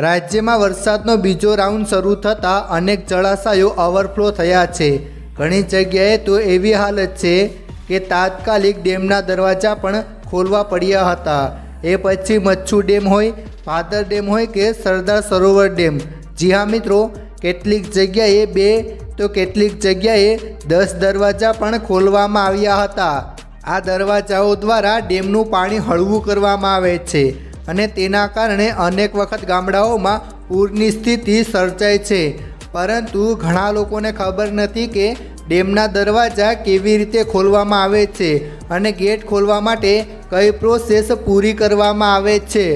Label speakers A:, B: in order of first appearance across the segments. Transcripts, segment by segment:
A: રાજ્યમાં વરસાદનો બીજો રાઉન્ડ શરૂ થતાં અનેક જળાશયો ઓવરફ્લો થયા છે. ઘણી જગ્યાએ તો એવી હાલત છે કે તાત્કાલિક ડેમના દરવાજા પણ ખોલવા પડ્યા હતા. એ પછી મચ્છુ ડેમ હોય, ભાદર ડેમ હોય કે સરદાર સરોવર ડેમ. જી હા મિત્રો, કેટલીક જગ્યાએ બે તો કેટલીક જગ્યાએ દસ દરવાજા પણ ખોલવામાં આવ્યા હતા. આ દરવાજાઓ દ્વારા ડેમનું પાણી હળવું કરવામાં આવે છે. અને તેના કારણે અનેક વખત ગામડાઓમાં પૂરની સ્થિતિ સર્જાય છે. પરંતુ ઘણા લોકોને ખબર નથી કે ડેમના દરવાજા કેવી રીતે ખોલવામાં આવે છે અને ગેટ ખોલવા માટે કઈ પ્રોસેસ પૂરી કરવામાં આવે છે.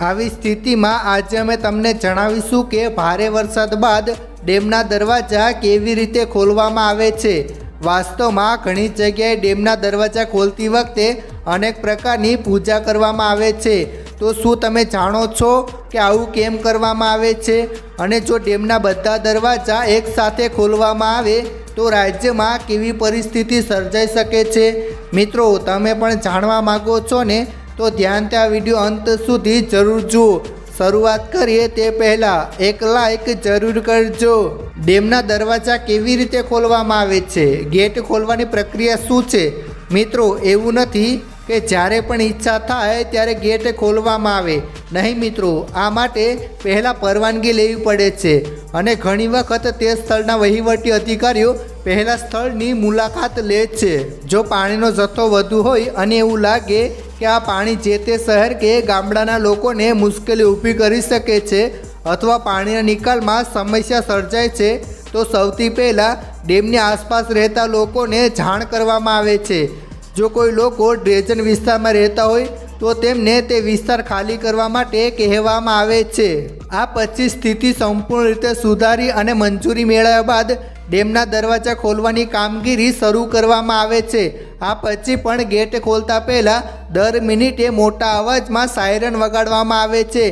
A: આવી સ્થિતિમાં આજે અમે તમને જણાવીશું કે ભારે વરસાદ બાદ ડેમના દરવાજા કેવી રીતે ખોલવામાં આવે છે. વાસ્તવમાં ઘણી જગ્યાએ ડેમના દરવાજા ખોલતી વખતે અનેક પ્રકારની પૂજા કરવામાં આવે છે. તો શું તમે જાણો છો કે આવું કેમ કરવામાં આવે છે? અને જો ડેમના બધા દરવાજા એકસાથે ખોલવામાં આવે, તો રાજ્યમાં કેવી પરિસ્થિતિ સર્જાઈ શકે છે? મિત્રો, તમે પણ જાણવા માગો છો ને? તો ધ્યાનથી આ વીડિયો અંત સુધી જરૂર જુઓ. શરૂઆત કરીએ તે પહેલાં એક લાઈક જરૂર કરજો. ડેમના દરવાજા કેવી રીતે ખોલવામાં આવે છે? ગેટ ખોલવાની પ્રક્રિયા શું છે? મિત્રો, એવું નથી. કે જ્યારે પણ ઈચ્છા થાય ત્યારે ગેટ ખોલવામાં આવે. નહીં મિત્રો, આ માટે પહેલાં પરવાનગી લેવી પડે છે. અને ઘણી વખત તે સ્થળના વહીવટી અધિકારીઓ પહેલાં સ્થળની મુલાકાત લે છે. જો પાણીનો જથ્થો વધુ હોય અને એવું લાગે કે આ પાણી જે તે શહેર કે ગામડાના લોકોને મુશ્કેલી ઊભી કરી શકે છે અથવા પાણીના નિકાલમાં સમસ્યા સર્જાય છે, તો સૌથી પહેલાં ડેમની આસપાસ રહેતા લોકોને જાણ કરવામાં આવે છે. જો કોઈ લોકો ડ્રેજન વિસ્તારમાં રહેતા હોય, તો તેમને તે વિસ્તાર ખાલી કરવા માટે કહેવામાં આવે છે. આ પછી સ્થિતિ સંપૂર્ણ રીતે સુધારી અને મંજૂરી મેળવ્યા બાદ ડેમના દરવાજા ખોલવાની કામગીરી શરૂ કરવામાં આવે છે. આ પછી પણ ગેટ ખોલતા પહેલાં દર મિનિટે મોટા અવાજમાં સાયરન વગાડવામાં આવે છે.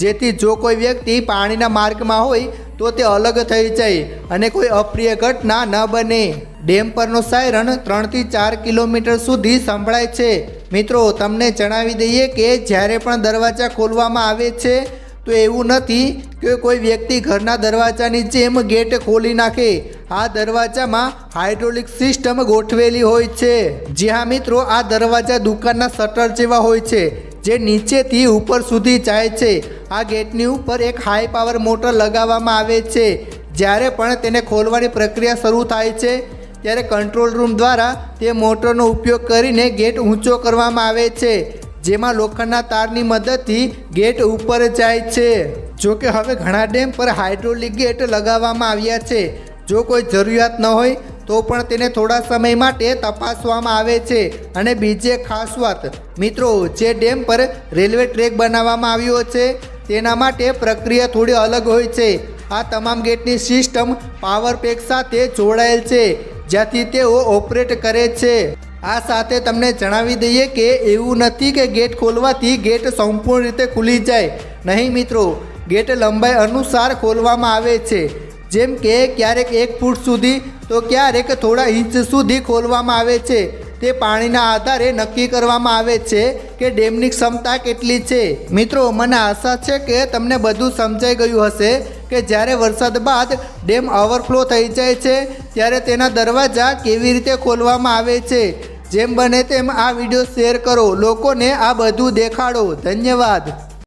A: જેથી જો કોઈ વ્યક્તિ પાણીના માર્ગમાં હોય, તો તે અલગ થઈ જાય અને કોઈ અપ્રિય ઘટના ન બને. ડેમ પરનો સાયરન ત્રણથી ચાર કિલોમીટર સુધી સંભળાય છે. મિત્રો, તમને જણાવી દઈએ કે જ્યારે પણ દરવાજા ખોલવામાં આવે છે, તો એવું નથી કે કોઈ વ્યક્તિ ઘરના દરવાજાની જેમ ગેટ ખોલી નાખે. આ દરવાજામાં હાઇડ્રોલિક સિસ્ટમ ગોઠવેલી હોય છે. જી હા, મિત્રો, આ દરવાજા દુકાનના શટર જેવા હોય છે, જે નીચેથી ઉપર સુધી જાય છે. આ ગેટની ઉપર એક હાઈ પાવર મોટર લગાવવામાં આવે છે. જ્યારે પણ તેને ખોલવાની પ્રક્રિયા શરૂ થાય છે, ત્યારે કંટ્રોલ રૂમ દ્વારા તે મોટરનો ઉપયોગ કરીને ગેટ ઊંચો કરવામાં આવે છે, જેમાં લોખંડના તારની મદદથી ગેટ ઉપર જાય છે. જો કે હવે ઘણા ડેમ પર હાઇડ્રોલિક ગેટ લગાવવામાં આવ્યા છે. જો કોઈ જરૂરિયાત ન હોય, તો પણ તેને થોડા સમય માટે તપાસવામાં આવે છે. અને બીજી ખાસ વાત, મિત્રો, જે ડેમ પર રેલવે ટ્રેક બનાવવામાં આવ્યો છે તેના માટે પ્રક્રિયા થોડી અલગ હોય છે. આ તમામ ગેટની સિસ્ટમ પાવર પેક સાથે જોડાયેલ છે, જ્યાંથી તેઓ ઓપરેટ કરે છે. આ સાથે તમને જણાવી દઈએ કે એવું નથી કે ગેટ ખોલવાથી ગેટ સંપૂર્ણ રીતે ખુલી જાય. નહીં મિત્રો, ગેટ લંબાઈ અનુસાર ખોલવામાં આવે છે. જેમ કે ક્યારેક એક ફૂટ સુધી, તો ક્યારેક થોડા ઇંચ સુધી ખોલવામાં આવે છે. તે પાણીના આધારે નક્કી કરવામાં આવે છે. કે ડેમની ક્ષમતા કેટલી છે? મિત્રો, મને આશા છે કે તમને બધું સમજાઈ ગયું હશે કે જ્યારે વરસાદ બાદ ડેમ ઓવરફ્લો થઈ જાય છે, ત્યારે તેના દરવાજા કેવી રીતે ખોલવામાં આવે છે? જેમ બને તેમ આ વીડિયો શેર કરો. લોકોને આ બધું દેખાડો. ધન્યવાદ.